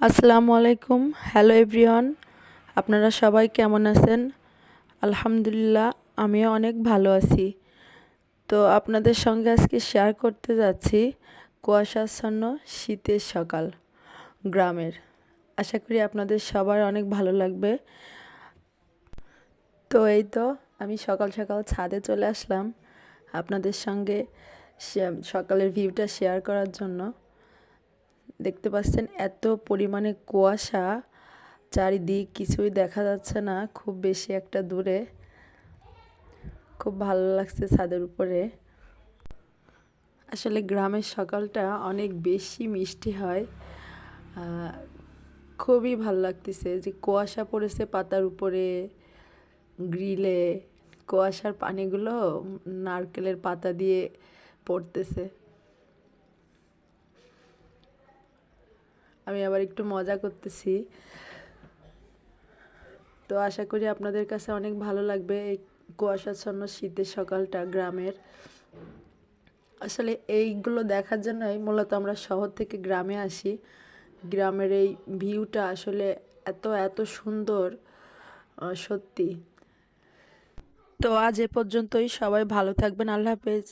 আসসালামু আলাইকুম। Hello everyone আপনারা সবাই কেমন আছেন? আলহামদুলিল্লাহ, আমিও অনেক ভালো আছি। তো আপনাদের সঙ্গে আজকে শেয়ার করতে যাচ্ছি কুয়াশাচ্ছন্ন শীতের সকাল গ্রামের। আশা করি আপনাদের সবার অনেক ভালো লাগবে। তো এই তো, আমি সকাল সকাল ছাদে চলে আসলাম আপনাদের সঙ্গে সকালের ভিউটা শেয়ার করার জন্য। দেখতে পাচ্ছেন এত পরিমাণে কুয়াশা, চারিদিক কিছুই দেখা যাচ্ছে না, খুব বেশি একটা দূরে। খুব ভালো লাগছে ছাদের উপরে। আসলে গ্রামের সকালটা অনেক বেশি মিষ্টি হয়। খুবই ভালো লাগতেছে যে কুয়াশা পড়েছে পাতার উপরে, গ্রিলে, কুয়াশার পানিগুলো নারকেলের পাতা দিয়ে পড়তেছে। আমি আবার একটু মজা করতেছি। তো আশা করি আপনাদের কাছে অনেক ভালো লাগবে এই কুয়াশাচ্ছন্ন শীতের সকালটা গ্রামের। আসলে এইগুলো দেখার জন্যই মূলত আমরা শহর থেকে গ্রামে আসি। গ্রামের এই ভিউটা আসলে এত এত সুন্দর সত্যি। তো আজ এ পর্যন্তই। সবাই ভালো থাকবেন। আল্লাহ হাফেজ।